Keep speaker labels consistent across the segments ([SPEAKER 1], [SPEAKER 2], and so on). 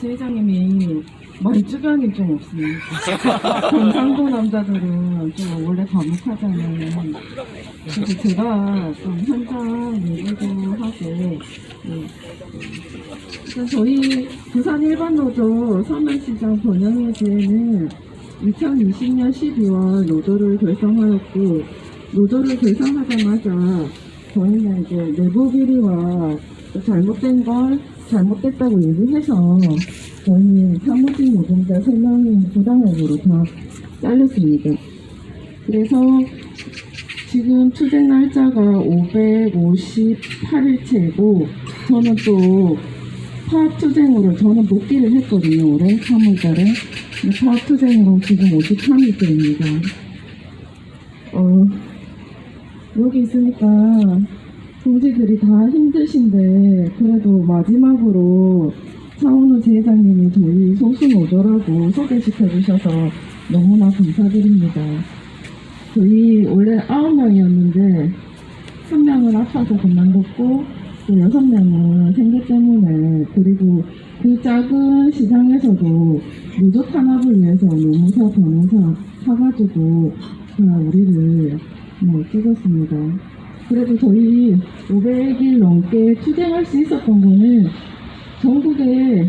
[SPEAKER 1] 지회장님이 말주변이 좀 없습니다. 경상도 남자들은 좀 원래 과묵하잖아요. 그래서 제가 좀 현장 얘기도 하게, 예. 그래서 저희 부산 일반노조 서면시장 번영회제는 2020년 12월 노조를 결성하였고, 노조를 결성하자마자 저희는 이제 내부 비리와 또 잘못된 걸 잘못됐다고 얘기해서 저희는 사무직 노동자 3명이 부당행으로 다 잘렸습니다. 그래서 지금 투쟁 날짜가 558일째고 저는 또 파업투쟁으로 저는 복귀를 했거든요. 올해 3월달에 파업투쟁으로 지금 53일째입니다. 어, 여기 있으니까 동지들이 다 힘드신데 그래도 마지막으로 차은우 지회장님이 저희 소수노조라고 소개시켜 주셔서 너무나 감사드립니다. 저희 원래 아홉 명이었는데 한 명은 아파서 그만뒀고 또 여섯 명은 생계 때문에 그리고 그 작은 시장에서도 노조 탄압을 위해서 노무사 변호사 사가지고 다 우리를 뭐 찍었습니다. 그래도 저희 500일 넘게 투쟁할 수 있었던 거는 전국의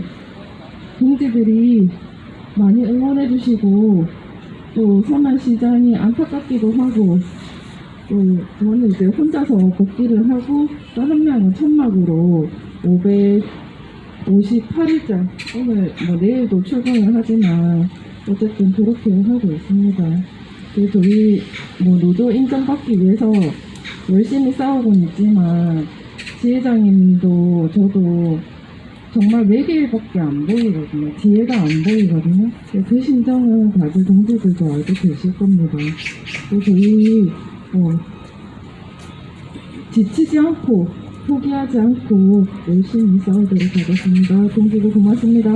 [SPEAKER 1] 동지들이 많이 응원해 주시고 또 서만시장이 안타깝기도 하고 또 저는 이제 혼자서 복귀를 하고 또 한 명은 천막으로 558일째 오늘 뭐 내일도 출근을 하지만 어쨌든 그렇게 하고 있습니다. 저희 뭐 노조 인정받기 위해서 열심히 싸우고는 있지만 지회장님도 저도 정말 외길밖에 안 보이거든요. 뒤에가 안 보이거든요. 그 심정은 다들 동지들도 알고 계실 겁니다. 또 저희 어, 지치지 않고 포기하지 않고 열심히 싸우도록 하겠습니다. 동지들 고맙습니다.